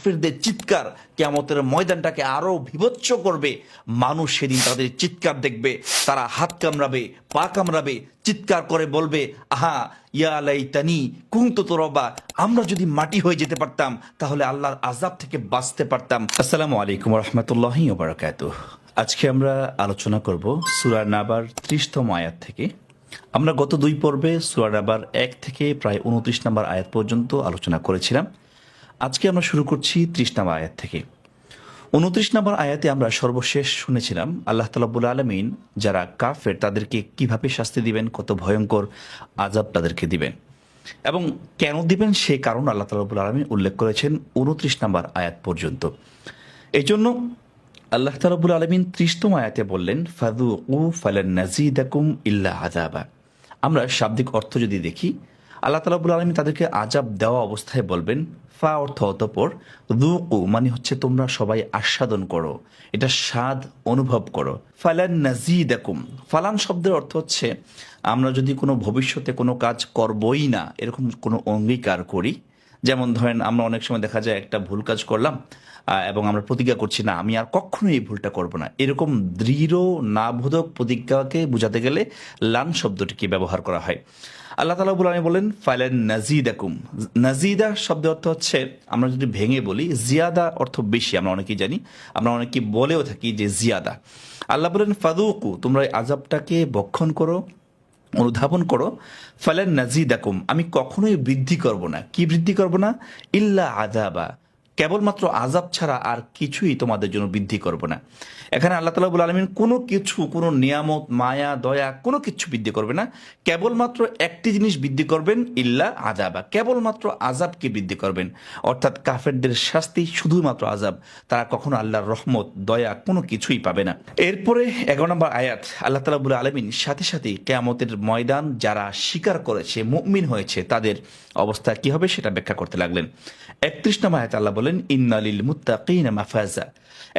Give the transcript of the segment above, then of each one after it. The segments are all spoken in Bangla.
কাফেরদের চিৎকার কেয়ামতের ময়দানটাকে আরও বিভৎস করবে। মানুষ সেদিন তাদের চিৎকার দেখবে, তারা হাত কামড়াবে, পা কামড়াবে, চিৎকার করে বলবে, আহা, ইয়া আলাই তানি কুন্ত তোরবা, আমরা যদি মাটি হয়ে যেতে পারতাম, তাহলে আল্লাহর আজাব থেকে বাঁচতে পারতাম। আসসালামু আলাইকুম রহমতুল্লাহি ওবরাকাত আজকে আমরা আলোচনা করব সুরা নাবার ত্রিশতম আয়াত থেকে। আমরা গত দুই পর্বে সুরা নাবার এক থেকে প্রায় উনত্রিশ নম্বর আয়াত পর্যন্ত আলোচনা করেছিলাম। আজকে আমরা শুরু করছি ত্রিশ নম্বর আয়াত থেকে। উনত্রিশ নম্বর আয়াতে আমরা সর্বশেষ শুনেছিলাম, আল্লাহ তালাবুল আলমিন যারা কাফের তাদেরকে কীভাবে শাস্তি দিবেন, কত ভয়ঙ্কর আজাব তাদেরকে দিবেন। এবং কেন দিবেন সে কারণ আল্লাহ তালাবুল আলমিন উল্লেখ করেছেন উনত্রিশ নম্বর আয়াত পর্যন্ত। এই জন্য আল্লাহ তালাবুল আলমিন ত্রিশতম আয়াতে বললেন ফাদু উ ফালান নাজিদাকুম ইল্লা আজাবা আমরা শাব্দিক অর্থ যদি দেখি আল্লাহ তালাবুল আলমী তাদেরকে আজাব দেওয়া অবস্থায় বলবেন, ফা অর্থ অতপর, রুকু মানে হচ্ছে তোমরা সবাই আস্বাদন করো, এটা স্বাদ অনুভব করো। ফালান নাজি দেখুম ফালান শব্দের অর্থ হচ্ছে, আমরা যদি কোনো ভবিষ্যতে কোনো কাজ করবই না, এরকম কোনো অঙ্গীকার করি যেমন ধরেন আমরা অনেক সময় দেখা যায় একটা ভুল কাজ করলাম এবং আমরা প্রতিজ্ঞা করছি না, আমি আর কখনো এই ভুলটা করব না। এরকম দৃঢ়, নাবোধক প্রতিজ্ঞাকে বোঝাতে গেলে লান শব্দটিকে ব্যবহার করা হয়। আল্লাহ তালা আমি বলেন ফাইলেন নাজিদাকুম। নাজিদা শব্দ অর্থ হচ্ছে, আমরা যদি ভেঙে বলি, জিয়াদা অর্থ বেশি, আমরা অনেকেই জানি, আমরা অনেকে বলেও থাকি যে জিয়াদা। আল্লাহ বলেন, ফাদুকু, তোমরা এই আজাবটাকে বক্ষণ করো। অনুধাবন করো, ফালেন নাজিদাকুম, আমি কখনোই বৃদ্ধি করব না। কি বৃদ্ধি করব না? ইল্লা আজাবা কেবলমাত্র আজাব ছাড়া আর কিছুই তোমাদের জন্য বৃদ্ধি করব না। এখানে আল্লাহ তালা আলমিন কোনো কিছু, কোনো নিয়ামত, মায়া, দয়া, কোনো কিছু বৃদ্ধি করবে না। কেবলমাত্র একটি জিনিস বৃদ্ধি করবেন, ইল্লা আজাবা কেবলমাত্র আজাবকে বৃদ্ধি করবেন। অর্থাৎ কাফেরদের শাস্তি শুধুমাত্র আজাব তারা কখনো আল্লাহর রহমত, দয়া কোনো কিছুই পাবে না। এরপরে এগারো নম্বর আয়াত, আল্লাহ তালাবুল আলমিন সাথে সাথে কেয়ামতের ময়দান যারা স্বীকার করেছে, মুমিন হয়েছে, তাদের অবস্থা কি হবে সেটা ব্যাখ্যা করতে লাগলেন। একত্রিশ নম্বর আয়াত আল্লাহ বলেন ইন্নালিল মুত্তাকিন মাফাজা।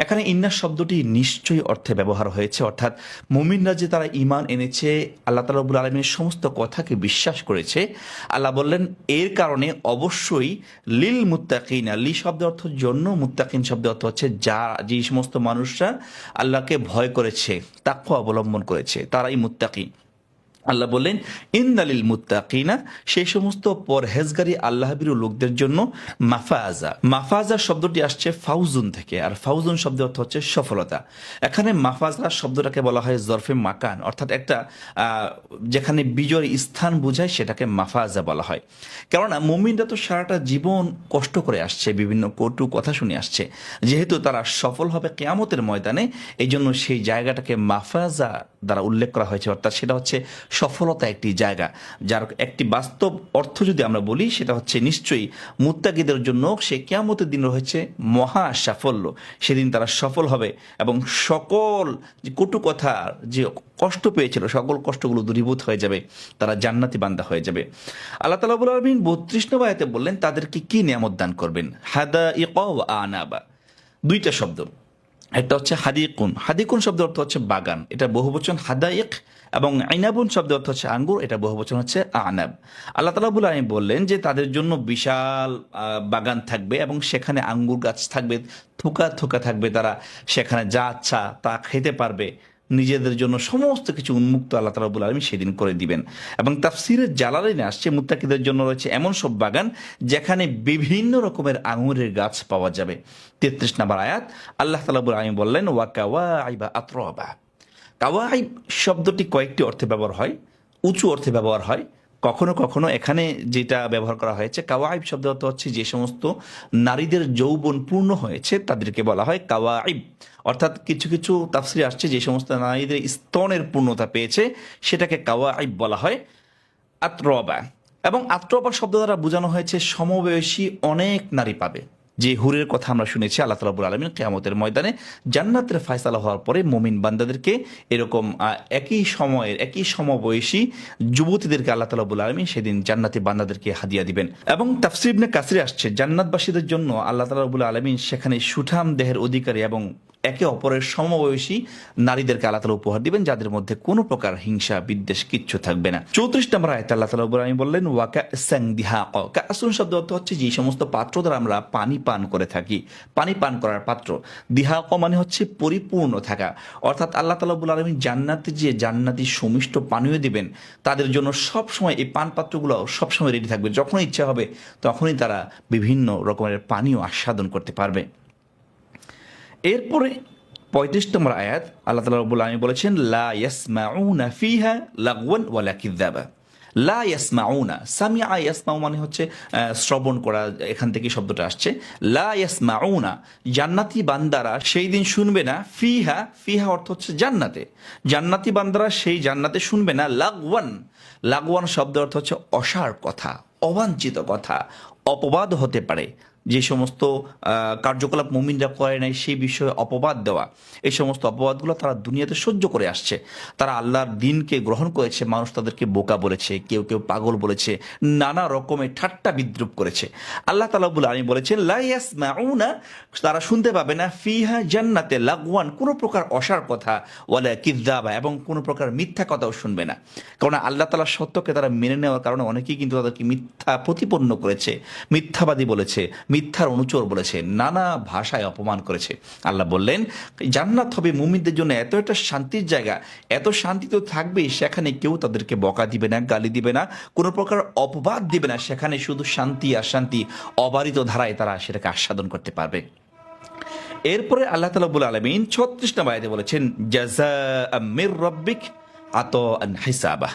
এখানে ইন্না শব্দটি নিশ্চয়ই অর্থে ব্যবহার হয়েছে। অর্থাৎ মুমিনরা যে তারা ইমান এনেছে, আল্লাহ তালাবুল আলমীর সমস্ত কথাকে বিশ্বাস করেছে। আল্লাহ বললেন, এর কারণে অবশ্যই লিল মুত্তাকিন লি শব্দ অর্থ জন্য, মুত্তাকিন শব্দ অর্থ হচ্ছে যা, যে সমস্ত মানুষরা আল্লাহকে ভয় করেছে তাকে অবলম্বন করেছে, তারাই মুত্তাকি আল্লাহ বললেন ইন্দালিল মুত্তাকিনা সেই সমস্ত পরহেজগারী আল্লাহবিরু লোকদের জন্য মাফাজা। মাফাজা শব্দটি আসছে ফাউজুন থেকে, আর ফাউজুন শব্দ অর্থ হচ্ছে সফলতা। এখানে মাফাজা শব্দটাকে বলা হয় জরফে মাকান, অর্থাৎ একটা যেখানে বিজয়ের স্থান বোঝায় সেটাকে মাফাজা বলা হয়। কেননা মুমিনরা তো সারাটা জীবন কষ্ট করে আসছে, বিভিন্ন কটু কথা শুনে আসছে। যেহেতু তারা সফল হবে কেয়ামতের ময়দানে এই জন্য সেই জায়গাটাকে মাফাজা দ্বারা উল্লেখ করা হয়েছে, অর্থাৎ সেটা হচ্ছে সফলতা একটি জায়গা, যার একটি বাস্তব অর্থ যদি আমরা বলি, সেটা হচ্ছে নিশ্চয়ই মুত্তাকিদের জন্য সে কেয়ামতের দিন রয়েছে মহা সাফল্য। সেদিন তারা সফল হবে এবং সকল যে কটু কথা যে কষ্ট পেয়েছিল, সকল কষ্টগুলো দূরীভূত হয়ে যাবে, তারা জান্নাতি বান্দা হয়ে যাবে। আল্লাহ তালা বলে আলমিন বত্রিশ নবায়তে বললেন, তাদেরকে কি নিয়ামত দান করবেন? হাদা ইক আনাবা। দুইটা শব্দ। একটা হচ্ছে হাদিকুন। হাদিকুন শব্দ অর্থ হচ্ছে বাগান। এটা বহুবচন হাদাইক এবং আইনাবুন শব্দ অর্থ হচ্ছে আঙ্গুর, এটা বহু বহুবচন হচ্ছে আনাব। আল্লাহ তালাবুল আমি বললেন যে তাদের জন্য বিশাল বাগান থাকবে এবং সেখানে আঙ্গুর গাছ থাকবে, থোকা থোকা থাকবে, তারা সেখানে যা আচ্ছা তা খেতে পারবে। নিজেদের জন্য সমস্ত কিছু উন্মুক্ত আল্লাহ তালাবুল আলমী সেদিন করে দিবেন। এবং তাফসিরের জালালিনে আসছে, মুত্তাকিদের জন্য রয়েছে এমন সব বাগান যেখানে বিভিন্ন রকমের আঙুরের গাছ পাওয়া যাবে। তেত্রিশ নম্বর আয়াত, আল্লাহ তালাবুল আলমী বললেন ওয়াকা ওয়া আইবা আত্রবা। কাওয়াইব শব্দটি কয়েকটি অর্থে ব্যবহার হয়, উঁচু অর্থে ব্যবহার হয়। কখনো কখনো এখানে যেটা ব্যবহার করা হয়েছে, কাওয়াইব শব্দ অর্থ হচ্ছে যে সমস্ত নারীদের যৌবন পূর্ণ হয়েছে, তাদেরকে বলা হয় কাওয়াইব। অর্থাৎ কিছু কিছু তাফসিরে আসছে যে সমস্ত নারীদের স্তনের পূর্ণতা পেয়েছে, সেটাকে কাওয়াইব বলা হয়, আত্রবা। এবং আত্রবা শব্দ দ্বারা বোঝানো হয়েছে, সমবয়সী অনেক নারী পাবে। যে হুরের কথা আমরা শুনেছি, আল্লাহ তালাবুল আলমিন কেয়ামতের ময়দানে জান্নাতের ফায়সালা হওয়ার পরে মোমিন বান্দাদেরকে এরকম একই সময়ের, একই সমবয়সী যুবতীদেরকে আল্লাহ তালাবুল আলমিন সেদিন জান্নাতি বান্দাদেরকে হাদিয়া দিবেন। এবং তাফসিবনে কাসরে আসছে, জান্নাতবাসীদের জন্য আল্লাহ তালাবুল আলমিন সেখানে সুঠাম দেহের অধিকারী এবং একে অপরের সমবয়সী নারীদেরকে আল্লাহ তালা উপহার দিবেন, যাদের মধ্যে কোনো প্রকার হিংসা, বিদ্বেষ কিচ্ছু থাকবে না। চৌত্রিশ নম্বর আয়ত আল্লাহ তালা আমি বললেন, ওয়াকা স্যাং দিহা কাসুন শব্দ অর্থ হচ্ছে যে সমস্ত পাত্র দ্বারা আমরা পানি পান করে থাকি। পানি পান করার পাত্র। দিহা ক মানে হচ্ছে পরিপূর্ণ থাকা। অর্থাৎ আল্লাহ তালাবুল আলমী জান্নাতে যে জান্নাতি সুমিষ্ট পানীয় দিবেন, তাদের জন্য সব সময় এই পান পাত্রগুলো সবসময় রেডি থাকবে। যখন ইচ্ছা হবে, তখনই তারা বিভিন্ন রকমের পানীয় আস্বাদন করতে পারবে। এরপরে পঁয়ত্রিশ নম্বর আয়াত আল্লাহ তালা রবুল আলমী বলেছেন, লা ইয়াসমাউনা ফিহা লাগওয়ান ওয়ালা কিযাবা লা ইয়াসমাউনা, সামিআ ইয়াসমাউ মানে হচ্ছে শ্রবণ করা, এখান থেকে শব্দটা আসছে। লা ইয়াসমাউনা, জান্নাতি বান্দারা সেই দিন শুনবে না, ফিহা ফিহা অর্থ হচ্ছে জান্নাতে। জান্নাতি বান্দারা সেই জান্নাতে শুনবে না, লাগওয়ান। লাগওয়ান শব্দ অর্থ হচ্ছে অসার কথা, অবাঞ্ছিত কথা, অপবাদ হতে পারে। যে সমস্ত কার্যকলাপ মুমিনরা করে নাই সেই বিষয়ে অপবাদ দেওয়া। এই সমস্ত অপবাদগুলো তারা দুনিয়াতে সহ্য করে আসছে। তারা আল্লাহর দিনকে গ্রহণ করেছে, মানুষ তাদেরকে বোকা বলেছে, কেউ কেউ পাগল বলেছে, নানা রকমের ঠাট্টা বিদ্রুপ করেছে। আল্লাহ তালাবুল আলী বলেছেন লাইয়াস মাউনা তারা শুনতে পাবে না, ফিহা জান্নাতে লাগওয়ান কোনো প্রকার অসার কথা, ওয়ালা কিদ্দাবা এবং কোনো প্রকার মিথ্যা কথাও শুনবে না। কারণ আল্লাহ তালা সত্যকে তারা মেনে নেওয়ার কারণে অনেকেই কিন্তু তাদেরকে মিথ্যা প্রতিপন্ন করেছে, মিথ্যাবাদী বলেছে মিথ্যার অনুচর বলেছে, নানা ভাষায় অপমান করেছে। আল্লাহ বললেন, জান্নাত হবে মুমিনদের জন্য এত একটা শান্তির জায়গা, এত শান্তি তো থাকবেই, সেখানে কেউ তাদেরকে বকা দিবে না, গালি দিবে না, কোনো প্রকার অপবাদ দিবে না, সেখানে শুধু শান্তি আর শান্তি অবারিত ধারায় তারা সেটাকে আস্বাদন করতে পারবে। এরপরে আল্লাহ তালাবুল আলমিন ছত্রিশ নম্বর আয়াতে বলেছেন জাজা মির রব্বিক আত আন হিসাবা।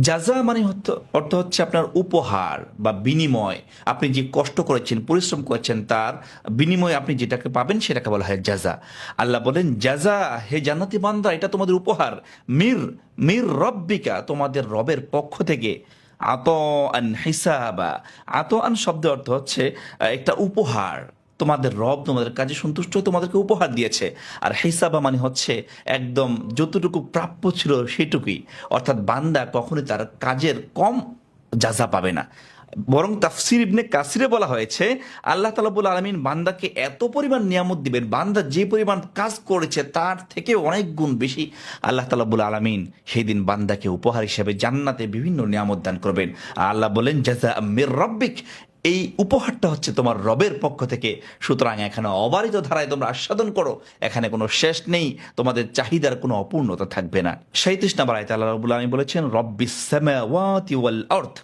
জাজা মানে অর্থ হচ্ছে আপনার উপহার বা বিনিময়। আপনি যে কষ্ট করেছেন, পরিশ্রম করেছেন, তার বিনিময়ে আপনি যেটাকে পাবেন, সেটাকে বলা হয় যাজা আল্লাহ বলেন যাজা হে জান্নাতি বান্দা, এটা তোমাদের উপহার। মির মির রব্বিকা, তোমাদের রবের পক্ষ থেকে। আত আন হিসাবা। আত আন শব্দ অর্থ হচ্ছে একটা উপহার। তোমাদের রব, তোমাদের কাজে সন্তুষ্ট তোমাদেরকে উপহার দিয়েছে। আর হিসাবা মানে হচ্ছে একদম যতটুকু প্রাপ্য ছিল সেটুকুই। অর্থাৎ বান্দা কখনই তার কাজের কম যাজা পাবে না। বরং তাফসির ইবনে কাসিরে বলা হয়েছে, আল্লাহ তালাবুল আলমিন বান্দাকে এত পরিমাণ নিয়ামত দিবেন, বান্দা যে পরিমাণ কাজ করেছে তার থেকে অনেক গুণ বেশি আল্লাহ তালাবুল আলমিন সেই দিন বান্দাকে উপহার হিসেবে জান্নাতে বিভিন্ন নিয়ামত দান করবেন। আল্লাহ বলেন জাজা মির রব্বিক এই উপহারটা হচ্ছে তোমার রবের পক্ষ থেকে। সুতরাং এখানে অবারিত ধারায় তোমরা আস্বাদন করো। এখানে কোনো শেষ নেই। তোমাদের চাহিদার কোনো অপূর্ণতা থাকবে না। সাঁত্রিশ নাম্বার আয়তে আল্লাহ রবুল আলমী বলেছেন, রব্বিস সামাওয়াতি ওয়াল আর্থ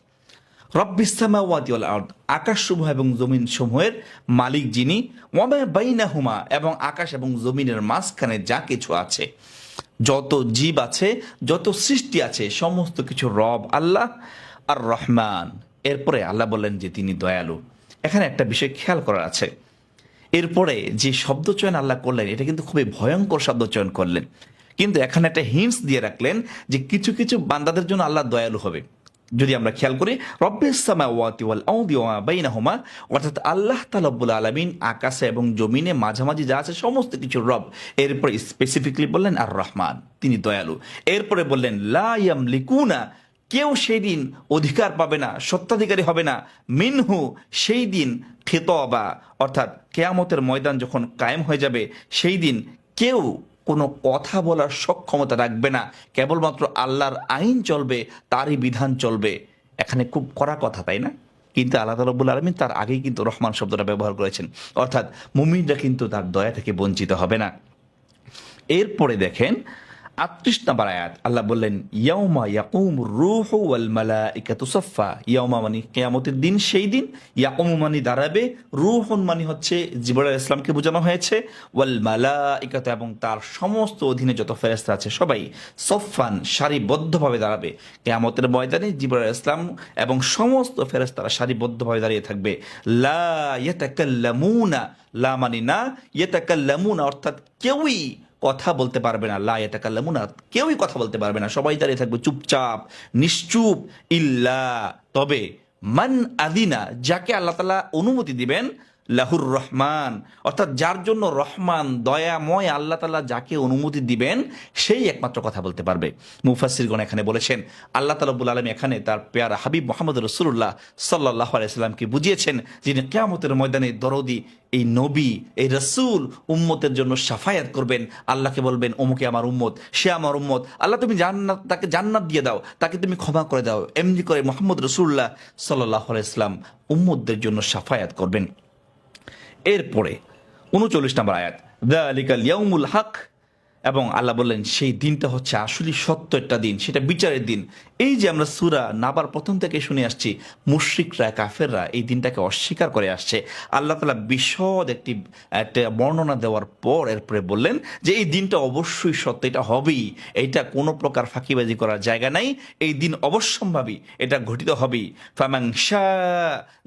রব্বিস সামাওয়াতি ওয়াল আর্থ আকাশসমূহ এবং জমিন সমূহের মালিক যিনি, ওয়ামা বাইনাহুমা, এবং আকাশ এবং জমিনের মাঝখানে যা কিছু আছে, যত জীব আছে, যত সৃষ্টি আছে, সমস্ত কিছু রব আল্লাহ আর রহমান। এরপরে আল্লাহ বললেন যে তিনি দয়ালু। এখানে একটা বিষয় খেয়াল করার আছে। এরপরে যে শব্দ চয়ন আল্লাহ করলেন, এটা কিন্তু খুবই ভয়ঙ্কর শব্দ চয়ন করলেন। কিন্তু এখানে একটা হিন্স দিয়ে রাখলেন যে কিছু কিছু বান্দাদের জন্য আল্লাহ দয়ালু হবে। যদি আমরা খেয়াল করি বাইনাহুমা, অর্থাৎ আল্লাহ তাআলা আলামিন আকাশে এবং জমিনে মাঝামাঝি যা আছে সমস্ত কিছু রব। এরপরে স্পেসিফিকলি বললেন আর রহমান তিনি দয়ালু। এরপরে বললেন, লা ইয়ামলিকুনা কেউ সেই দিন অধিকার পাবে না সত্ত্বাধিকারী হবে না। মিনহু সেই দিন খেতবা, অর্থাৎ কেয়ামতের ময়দান যখন কায়েম হয়ে যাবে, সেই দিন কেউ কোনো কথা বলার সক্ষমতা রাখবে না। কেবলমাত্র আল্লাহর আইন চলবে, তারই বিধান চলবে। এখানে খুব কড়া কথা, তাই না? কিন্তু আল্লাহ রব্বুল আলমিন তার আগেই কিন্তু রহমান শব্দটা ব্যবহার করেছেন। অর্থাৎ মুমিনরা কিন্তু তার দয়া থেকে বঞ্চিত হবে না। এরপরে দেখেন আটত্রিশ নাম্বার আয়াত, আল্লাহ বললেন, ইয়াউমা ইয়াকুম রুহ ওয়াল মালাইকাতু সাফফা। ইয়াউমা মানে কিয়ামতের দিন, সেই দিন ইয়াকুম মানে দাঁড়াবে, রুহুন মানে হচ্ছে জিবরাল ইসলামকে বোঝানো হয়েছে, ওয়াল মালাইকাতু এবং তার সমস্ত অধীনে যত ফেরেশতা আছে সবাই সফফান, সারিবদ্ধভাবে দাঁড়াবে। কিয়ামতের ময়দানে জিবরাল ইসলাম এবং সমস্ত ফেরেস্তারা সারিবদ্ধভাবে দাঁড়িয়ে থাকবে। লা ইয়াতাকাল্লামুনা, লা মানে না, ইয়াতাকাল্লামুনা অর্থাৎ কেউই কথা বলতে পারবে না, লা এটা ইয়াতাকাল্লামুনা কেউই কথা বলতে পারবে না। সবাই দাঁড়িয়ে থাকবে চুপচাপ, নিশ্চুপ, ইল্লা। তবে, মান আদিনা, যাকে আল্লাহ তালা অনুমতি দিবেন লাহুর রহমান। অর্থাৎ যার জন্য রহমান, দয়াময় আল্লাহ তালা যাকে অনুমতি দিবেন, সেই একমাত্র কথা বলতে পারবে। মুফাসিরগণ এখানে বলেছেন, আল্লাহ তালাবুল আলম এখানে তার পেয়ারা হাবিব মোহাম্মদ রসুল্লাহ সাল্লাহ আলাইসাল্লামকে বুঝিয়েছেন, যিনি কেয়ামতের ময়দানে দরদি, এই নবী, এই রসুল উম্মতের জন্য সাফায়াত করবেন। আল্লাহকে বলবেন, অমুকে আমার উম্মত, সে আমার উম্মত। আল্লাহ, তুমি জান্নাত, তাকে জান্নাত দিয়ে দাও, তাকে তুমি ক্ষমা করে দাও। এমনি করে মোহাম্মদ রসুল্লাহ সাল্লাহ আলাইসলাম উম্মতদের জন্য সাফায়াত করবেন। এরপরে উনচল্লিশ নম্বর আয়াত দ্য দালিকাল ইয়াউমুল হক এবং আল্লাহ বললেন, সেই দিনটা হচ্ছে আসলে সত্য একটা দিন, সেটা বিচারের দিন। এই যে আমরা সুরা নাবার প্রথম থেকে শুনে আসছি, মুশ্রিকরা, কাফেররা এই দিনটাকে অস্বীকার করে আসছে। আল্লাহ তালা বিশদ একটি, একটা বর্ণনা দেওয়ার পর এরপরে বললেন যে, এই দিনটা অবশ্যই সত্য, এটা হবেই। এইটা কোনো প্রকার ফাঁকিবাজি করার জায়গা নাই। এই দিন অবশ্যম্ভাবী, এটা ঘটিত হবেই। ফামাংশা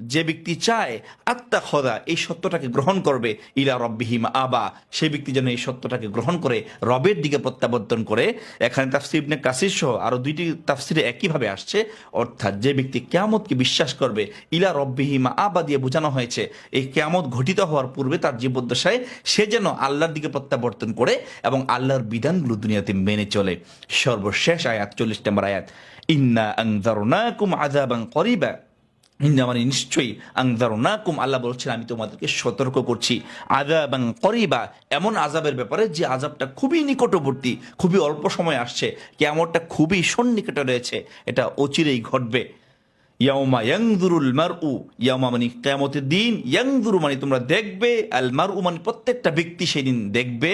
যে ব্যক্তি চায় আত্মা খদা এই সত্যটাকে গ্রহণ করবে, ইলা রব্বিহিম আবা। সেই ব্যক্তি যেন এই সত্যটাকে গ্রহণ করে রবের দিকে প্রত্যাবর্তন করে এখানে তাফসির ইবনে কাসির সহ আরও দুইটি তাফসিরে একইভাবে আসছে। অর্থাৎ যে ব্যক্তি কেয়ামতকে বিশ্বাস করবে, ইলা রব্বিহিমা আবা দিয়ে বোঝানো হয়েছে, এই কেয়ামত ঘটিত হওয়ার পূর্বে তার জীবদ্দশায় সে যেন আল্লাহর দিকে প্রত্যাবর্তন করে এবং আল্লাহর বিধানগুলো দুনিয়াতে মেনে চলে। সর্বশেষ আয়াত, চল্লিশ নম্বর আয়াত, ইন্না আংদারুনাকুম আযাবান করিবা। ইন্না মানে নিশ্চয়ই আংদারুনাকুম আল্লাহ বলছেন, আমি তোমাদেরকে সতর্ক করছি। আযাবান করিবা, এমন আজাবের ব্যাপারে যে আজাবটা খুবই নিকটবর্তী, খুবই অল্প সময় আসছে কেমনটা খুবই সন্নিকটে রয়েছে, এটা অচিরেই ঘটবে। ইয়াউমা ইয়াংদুরুল মারউ, ইয়াউমা মানে কিয়ামতের দিন ইয়াংদুরু মানে তোমরা দেখবে, আল মারউ মানে প্রত্যেকটা ব্যক্তি সেদিন দেখবে,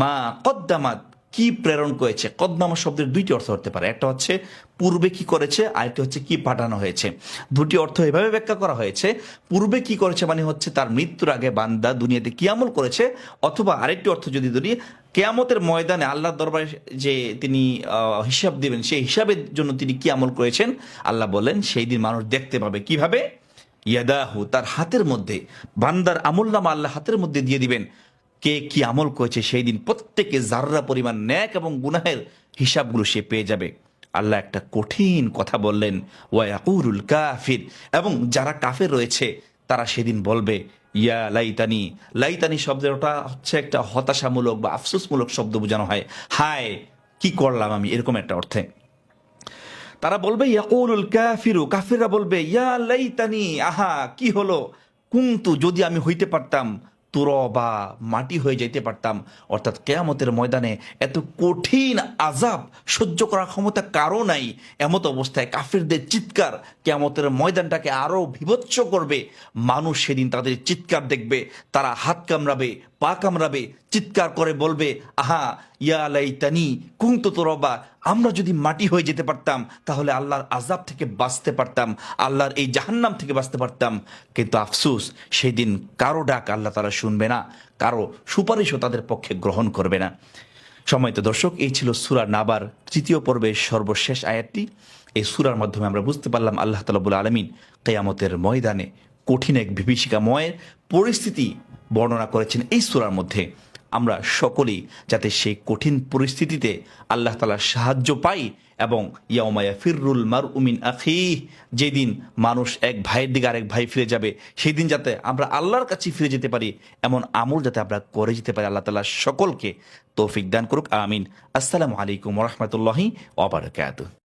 মা কদ্দামাত কি প্রেরণ করেছে? কদ্দামা শব্দের দুইটি অর্থ হতে পারে। একটা হচ্ছে, পূর্বে কি করেছে, আরেকটি হচ্ছে, কি পাঠানো হয়েছে। দুটি অর্থ এভাবে ব্যাখ্যা করা হয়েছে। পূর্বে কি করেছে মানে হচ্ছে, তার মৃত্যুর আগে বান্দা দুনিয়াতে কি আমল করেছে? অথবা আরেকটি অর্থ যদি ধরি, কেয়ামতের ময়দানে আল্লাহর দরবারে যে তিনি হিসাব দিবেন, সেই হিসাবের জন্য তিনি কি আমল করেছেন? আল্লাহ বলেন, সেই দিন মানুষ দেখতে পাবে। কীভাবে? ইয়াদাহু, তার হাতের মধ্যে। বান্দার আমল নামা আল্লাহ হাতের মধ্যে দিয়ে দিবেন। কে কি আমল করেছে সেই দিন প্রত্যেকে জাররা পরিমাণ ন্যাক এবং গুনাহের হিসাবগুলো সে পেয়ে যাবে। আল্লাহ একটা কঠিন কথা বললেন ওয়াকুরুল কাফির। এবং যারা কাফের রয়েছে, তারা সেদিন বলবে, ইয়া লাইতানি। লাইতানি শব্দটা হচ্ছে একটা হতাশামূলক বা আফসোসমূলক শব্দ বোঝানো হয়। হায়, কি করলাম আমি? এরকম একটা অর্থে। তারা বলবে, ইয়াকুলুল কাফিরু। কাফিররা বলবে, ইয়া লাইতানি। আহা, কি হলো? কুন্তু, যদি আমি হইতে পারতাম তুরবা মাটি হয়ে যেতে পারতাম। অর্থাৎ কেয়ামতের ময়দানে এত কঠিন আজাব সহ্য করার ক্ষমতা কারও নাই। এমত অবস্থায় কাফিরদের চিৎকার কেয়ামতের ময়দানটাকে আরও বিভৎস করবে। মানুষ সেদিন তাদের চিৎকার দেখবে, তারা হাত কামড়াবে, পা কামড়াবে চিৎকার করে বলবে, আহা, ইয়া লাইতানি, কুন্ত তোরবা আমরা যদি মাটি হয়ে যেতে পারতাম, তাহলে আল্লাহর আজাব থেকে বাঁচতে পারতাম, আল্লাহর এই জাহান্নাম থেকে বাঁচতে পারতাম। কিন্তু আফসুস সেই দিন কারও ডাক আল্লাহ তারা শুনবে না, কারও সুপারিশও তাদের পক্ষে গ্রহণ করবে না। সময়ত দর্শক, এই ছিল সুরা নাবার তৃতীয় পর্বের সর্বশেষ আয়াতটি। এই সুরার মাধ্যমে আমরা বুঝতে পারলাম আল্লাহ তালাবুল আলমিন কেয়ামতের ময়দানে কঠিন এক বিভীষিকাময়ের পরিস্থিতি বর্ণনা করেছেন এই সুরার মধ্যে। আমরা সকলেই যাতে সেই কঠিন পরিস্থিতিতে আল্লাহ তালার সাহায্য পাই এবং ইয়ামায়া ফিররুল মার উমিন আখি যেদিন মানুষ এক ভাইয়ের দিকে আরেক ভাই ফিরে যাবে সেই দিন যাতে আমরা আল্লাহর কাছে ফিরে যেতে পারি, এমন আমল যাতে আমরা করে যেতে পারি, আল্লাহ তালা সকলকে তৌফিক দান করুক, আমিন। আসসালামু আলাইকুম রহমতুল্লাহি ওবরাকাতুহ